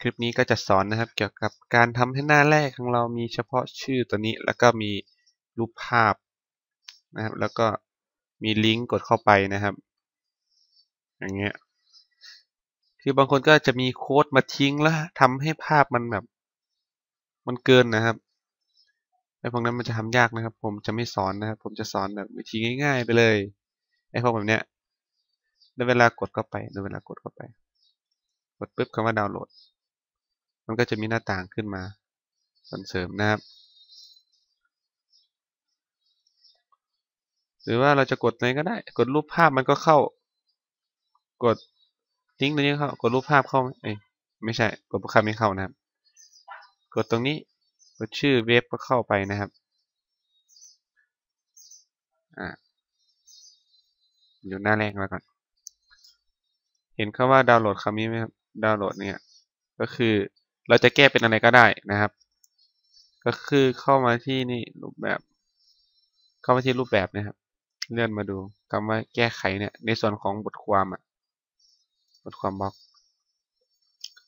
คลิปนี้ก็จะสอนนะครับ เกี่ยวกับการทำให้หน้าแรกของเรามีเฉพาะชื่อตัวนี้ แล้วก็มีรูปภาพนะครับ แล้วก็มีลิงก์กดเข้าไปนะครับ อย่างเงี้ย คือบางคนก็จะมีโค้ดมาทิ้งแล้วทำให้ภาพมันแบบ มันเกินนะครับไอ้พวกนั้นมันจะทำยากนะครับ ผมจะไม่สอนนะครับ ผมจะสอนแบบวิธีง่าย ๆ ไปเลยไอ้พวกแบบเนี้ยในเวลากดเข้าไปในเวลากดเข้าไป กดปุ๊บคำว่าดาวน์โหลด มันก็จะมีหน้าต่างขึ้นมาส่วนเสริมนะครับ หรือว่าเราจะกดอะไรก็ได้ กดรูปภาพมันก็เข้า กดลิงตัวนี้เข้ากดรูปภาพเข้าเอ้ยไม่ใช่ กดรูปภาพไม่เข้านะครับ กดตรงนี้ กดชื่อเว็บก็เข้าไปนะครับอ่าอยู่หน้าแรกแล้วก่อนเห็นคำว่าดาวน์โหลดคำนี้ไหมครับ ดาวน์โหลดเนี่ย ก็คือ เราจะแก้เป็นอะไรก็ได้นะครับ ก็คือเข้ามาที่นี่รูปแบบ เข้ามาที่รูปแบบนะครับ เลื่อนมาดูคำว่าแก้ไขเนี่ย ในส่วนของบทความอะบทความบล็อก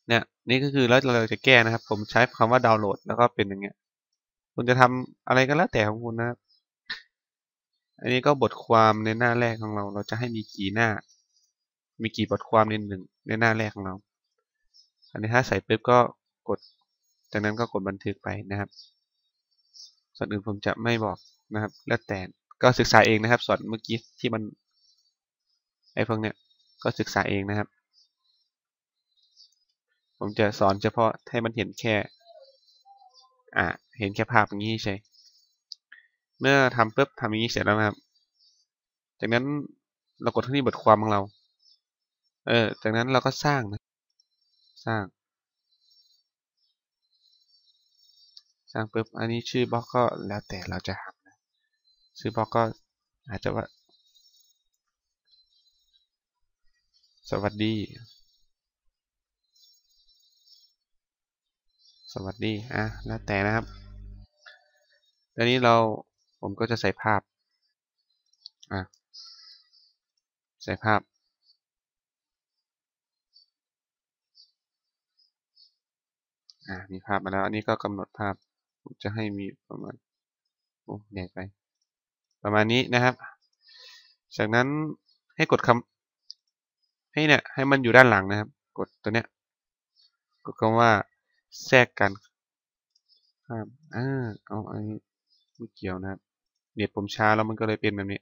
เนี่ยนี่ก็คือแล้วเราจะแก้นะครับ ผมใช้คำว่าดาวน์โหลด แล้วก็เป็นอย่างเงี้ย คุณจะทำอะไรก็แล้วแต่ของคุณนะครับ อันนี้ก็บทความในหน้าแรกของเรา เราจะให้มีกี่หน้า มีกี่บทความในหนึ่งในหน้าแรกของเรา อันนี้ถ้าใส่ปุ๊บก็ กด จากนั้นก็กดบันทึกไปนะครับ ส่วนอื่นผมจะไม่บอกนะครับ แล้วแต่ก็ศึกษาเองนะครับ ส่วนเมื่อกี้ที่มันไอ้พวกเนี้ยก็ศึกษาเองนะครับ ผมจะสอนเฉพาะให้มันเห็นแค่ อ่า เห็นแค่ภาพอย่างนี้ใช่ เมื่อทำปุ๊บทำอย่างนี้เสร็จแล้วนะครับ จากนั้นเรากดที่บทความของเรา เออ จากนั้นเราก็สร้างนะ สร้าง สร้างปุ๊บอันนี้ชื่อบล็อกก็แล้วแต่เราจะทำนะชื่อบล็อกก็อาจจะว่า สวัสดี สวัสดีอะแล้วแต่นะครับตอนนี้เราผมก็จะใส่ภาพอะใส่ภาพอ่ามีภาพมาแล้ว อันนี้ก็กำหนดภาพ ผมจะให้มีประมาณโอ้ใหญ่ไป ประมาณนี้นะครับ จากนั้นให้กดคำให้เนี่ยให้มันอยู่ด้านหลังนะครับ กดตัวเนี้ยกดคำว่าแทรกกันภาพอ่าเอาอันนี้ไม่เกี่ยวนะครับเน็ตผมช้าแล้วมันก็เลยเป็นแบบนี้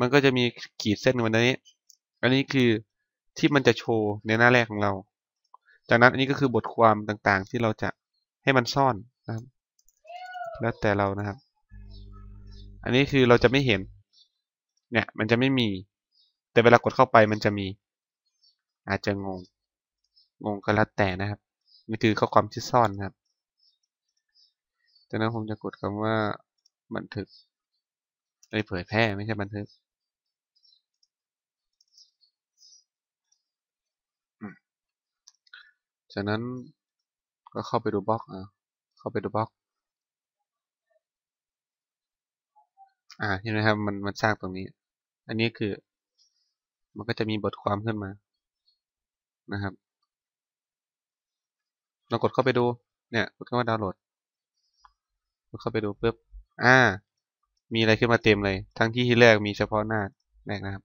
มันก็จะมีขีดเส้นวันนี้ อันนี้คือที่มันจะโชว์ในหน้าแรกของเรา จากนั้นอันนี้ก็คือบทความต่างๆ ที่เราจะให้มันซ่อนนะครับ แล้วแต่เรานะครับ อันนี้คือเราจะไม่เห็น เนี่ย มันจะไม่มี แต่เวลากดเข้าไปมันจะมี อาจจะงง งงก็แล้วแต่นะครับนี่คือข้อความที่ซ่อนนะครับจากนั้นผมจะกดคำว่าบันทึกไอ้เผยแพร่ไม่ใช่บันทึกจากนั้นก็เข้าไปดูบล็อกอะเข้าไปดูบล็อก อ่าเห็นไหมครับมันมันสร้างตรงนี้ อันนี้คือ มันก็จะมีบทความขึ้นมานะครับเรากดเข้าไปดู เนี่ยกดเข้ามาดาวน์โหลดกดเข้าไปดูปุ๊บอ่า มีอะไรขึ้นมาเต็มเลย ทั้งที่ที่แรกมีเฉพาะหน้าแรกนะครับ